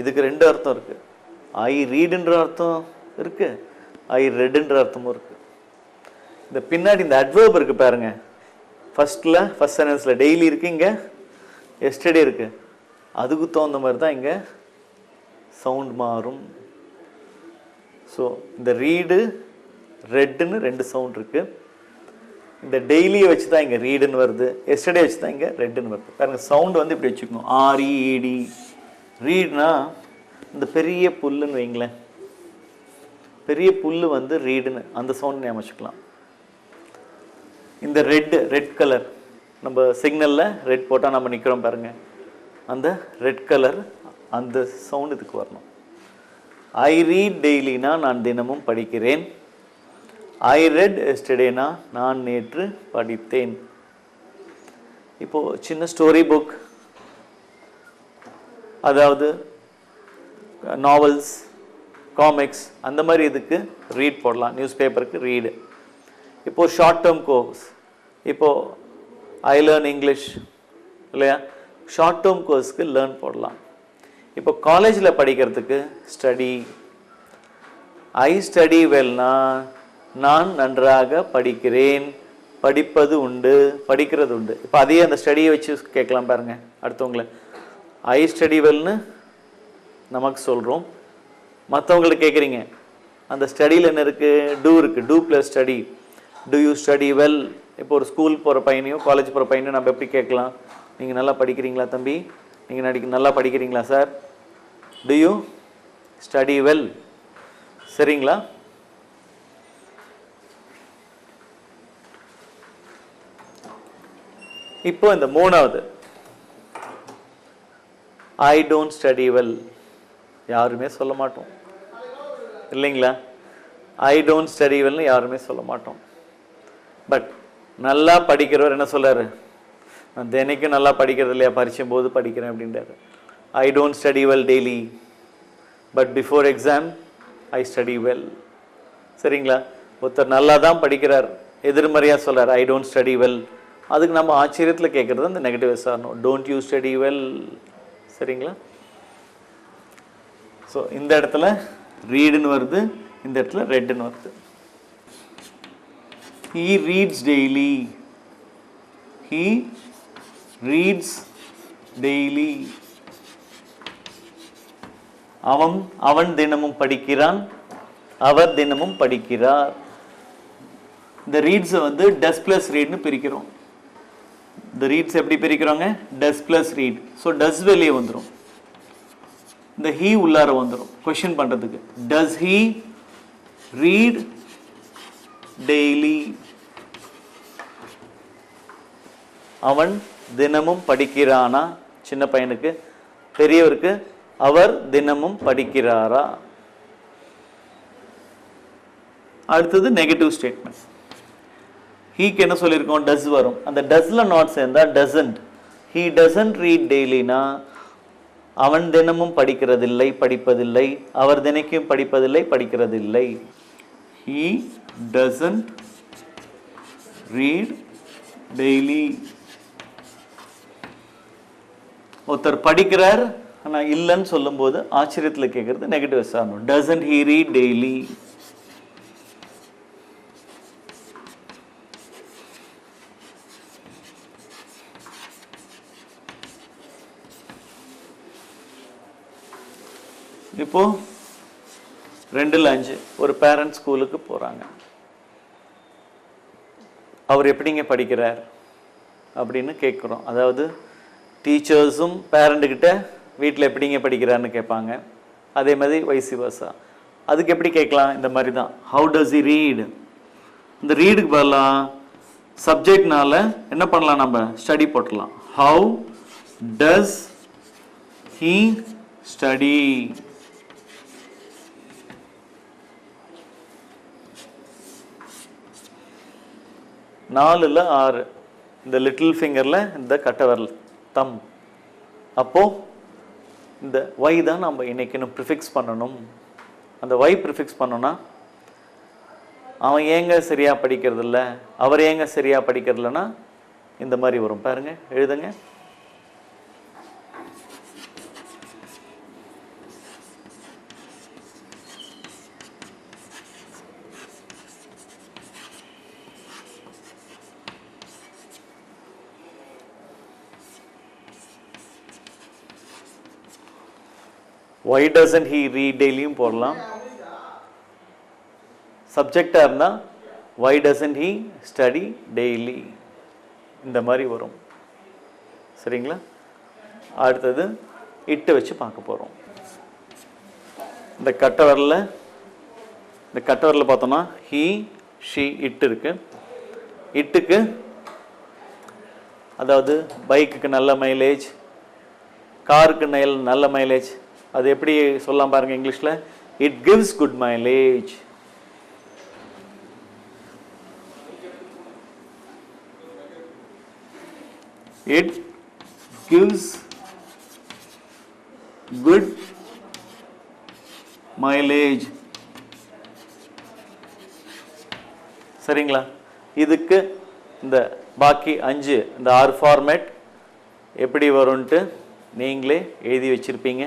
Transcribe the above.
இதுக்கு ரெண்டு அர்த்தம் இருக்குது ஐ ரீடுன்ற அர்த்தம் இருக்குது ஐ ரெட்டுன்ற அர்த்தமும் இருக்குது இந்த பின்னாடி இந்த அட்வர்ப் இருக்குது பாருங்க. ஃபஸ்ட்டில் ஃபஸ்ட் சென்டென்ஸில் டெய்லி இருக்குது இங்கே எஸ்டர்டே இருக்குது அதுக்கு தகுந்த மாதிரி தான் இங்கே சவுண்ட் மாறும். ஸோ இந்த ரீடு ரெட்டுன்னு ரெண்டு சவுண்ட் இருக்குது இந்த டெய்லியை வச்சு தான் இங்கே ரீடுன்னு வருது. எஸ்டர்டே வச்சு தான் இங்கே ரெட்டுன்னு வருது. பாருங்க சவுண்ட் வந்து இப்படி வச்சுக்கணும். ஆர்இடி ரீட்னா இந்த பெரிய புல்லுன்னு வைங்களேன். பெரிய புல்லு வந்து ரீடுன்னு அந்த சவுண்ட் ஞாபகம் இந்த ரெட்டு ரெட் கலர் நம்ம சிக்னலில் ரெட் போட்டால் நம்ம நிற்கிறோம் பாருங்க. அந்த ரெட் கலர் அந்த சவுண்ட் இதுக்கு வரணும். ஐ ரீட் டெய்லினா நான் தினமும் படிக்கிறேன். ஐ ரெட் எஸ்டர்டேனா நான் நேற்று படித்தேன். இப்போது சின்ன ஸ்டோரி புக் அதாவது நாவல்ஸ் காமிக்ஸ் அந்த மாதிரி இதுக்கு ரீட் போடலாம். நியூஸ் பேப்பருக்கு ரீடு இப்போது ஷார்ட் டேர்ம் கோர்ஸ் இப்போது ஐ லேர்ன் இங்கிலீஷ் இல்லையா ஷார்ட் டேர்ம் கோர்ஸ்க்கு லேர்ன் போடலாம். இப்போ காலேஜில் படிக்கிறதுக்கு ஸ்டடி ஐ ஸ்டடி வெல்னா நான் நன்றாக படிக்கிறேன். படிப்பது உண்டு படிக்கிறது உண்டு. இப்போ அதையே அந்த ஸ்டடியை வச்சு கேட்கலாம் பாருங்கள் அடுத்தவங்களை. ஐ ஸ்டடி வெல்னு நமக்கு சொல்கிறோம் மற்றவங்களுக்கு கேட்குறீங்க அந்த ஸ்டடியில் என்ன இருக்குது டூ இருக்குது do plus study do you study well இப்போ ஒரு ஸ்கூல் போகிற பையனையோ காலேஜ் போகிற பையனையும் நம்ம எப்படி கேட்கலாம்? நீங்கள் நல்லா படிக்கிறீங்களா தம்பி? நீங்கள் நடிக்க நல்லா படிக்கிறீங்களா sir do you study well சரிங்களா? இப்போ இந்த மூணாவது. ஐ டோன்ட் ஸ்டடி வெல் யாருமே சொல்ல மாட்டோம். இல்லைங்களா? ஐ டோன்ட் ஸ்டடி வெல்னு யாருமே சொல்ல மாட்டோம். பட் நல்லா படிக்கிறவர் என்ன சொல்கிறாரு நான் தினைக்கும் நல்லா படிக்கிறது இல்லையா? பரிச்சம் போது படிக்கிறேன் அப்படின்றாரு. I don't study well daily but before exam I study well சரிங்களா? ஒருத்தர் நல்லா தான் படிக்கிறார். எதிர்மறையாக சொல்கிறார் ஐ டோன்ட் ஸ்டடி வெல் அதுக்கு நம்ம ஆச்சரியத்தில் கேட்குறது அந்த நெகட்டிவ் சாரணும் டோன்ட் யூ ஸ்டடி வெல் சரிங்களா? ஸோ இந்த இடத்துல ரீடுன்னு வருது இந்த இடத்துல ரெட்டுன்னு வருது. He reads daily he reads daily அவன் அவன் தினமும் படிக்கிறான் அவர் தினமும் படிக்கிறார். இந்த ரீட்ஸை வந்து டஸ் ப்ளஸ் ரீட்னு பிரிக்கிறோம். இந்த ரீட்ஸ் எப்படி பிரிக்கிறோங்க? Does plus read so does வெளியே வந்துடும் இந்த ஹீ உள்ளார வந்துடும் கொஷின் பண்ணுறதுக்கு டஸ் ஹீ ரீட் டெய்லி அவன் தினமும் படிக்கிறானா? சின்ன பையனுக்கு. பெரியவருக்கு அவர் தினமும் படிக்கிறாரா? அடுத்தது நெகட்டிவ் ஸ்டேட்மெண்ட் ஹீக்கு என்ன சொல்லியிருக்கோம்? டஸ் வரும். அந்த டஸ்ல நாட் சேர்ந்தா டசன்ட் ஹீ டசன்ட் ரீட் டெய்லினா அவன் தினமும் படிக்கிறதில்லை படிப்பதில்லை. அவர் தினைக்கும் படிப்பதில்லை படிக்கிறதில்லை. ஹீ டசன்ட் ரீட் டெய்லி ஒருத்தர் படிக்கிறார் ஆனால் இல்லைன்னு சொல்லும்போது ஆச்சரியத்தில் கேட்குறது நெகட்டிவ் சாரணும் டசன்ட் ஹீ ரீட் டெய்லி இப்போ ரெண்டுல அஞ்சு. ஒரு பேரண்ட் ஸ்கூலுக்கு போறாங்க. அவர் எப்படிங்க படிக்கிறார் அப்படின்னு கேட்குறோம். அதாவது டீச்சர்ஸும் பேரண்ட்டுக்கிட்ட வீட்டில் எப்படிங்க படிக்கிறாருன்னு கேட்பாங்க. அதே மாதிரி வைசி வர்சா அதுக்கு எப்படி கேட்கலாம்? இந்த மாதிரி தான். ஹவு டஸ் இ ரீடு இந்த ரீடுக்கு பதிலாக சப்ஜெக்ட்னால என்ன பண்ணலாம் நம்ம? ஸ்டடி போட்டுடலாம். ஹவு டஸ் ஹீ ஸ்டடி நாலில் ஆறு. இந்த லிட்டில் ஃபிங்கரில் இந்த கட்டை விரல் தம் அப்போ இந்த ஒய் தான் நம்ம இணைக்கணும் ப்ரிஃபிக்ஸ் பண்ணணும். அந்த ஒய் ப்ரிஃபிக்ஸ் பண்ணோன்னா அவன் ஏங்க சரியாக படிக்கிறதில்ல? அவர் ஏங்க சரியாக படிக்கிறதில்லனா இந்த மாதிரி வரும். பாருங்கள் எழுதுங்க. ஒய் டசன்ட் ஹீ ரீட் டெய்லியும் போடலாம். சப்ஜெக்டாக இருந்தால் why doesn't he study daily இந்த மாதிரி வரும். சரிங்களா? அடுத்தது இட்டு வச்சு பார்க்க போகிறோம் இந்த கட்டவரில் இந்த கட்டவரில் பார்த்தோம்னா ஹீ ஷி இட்டு இருக்கு. இட்டுக்கு அதாவது பைக்குக்கு நல்ல மைலேஜ் காருக்கு நெல் நல்ல மைலேஜ் அது எப்படி சொல்லலாம் பாருங்க இங்கிலீஷில்? It gives good mileage it gives good mileage சரிங்களா? இதுக்கு இந்த பாக்கி அஞ்சு இந்த ஆறு ஃபார்மேட் எப்படி வரும்ன்ட்டு நீங்களே எழுதி வச்சிருப்பீங்க.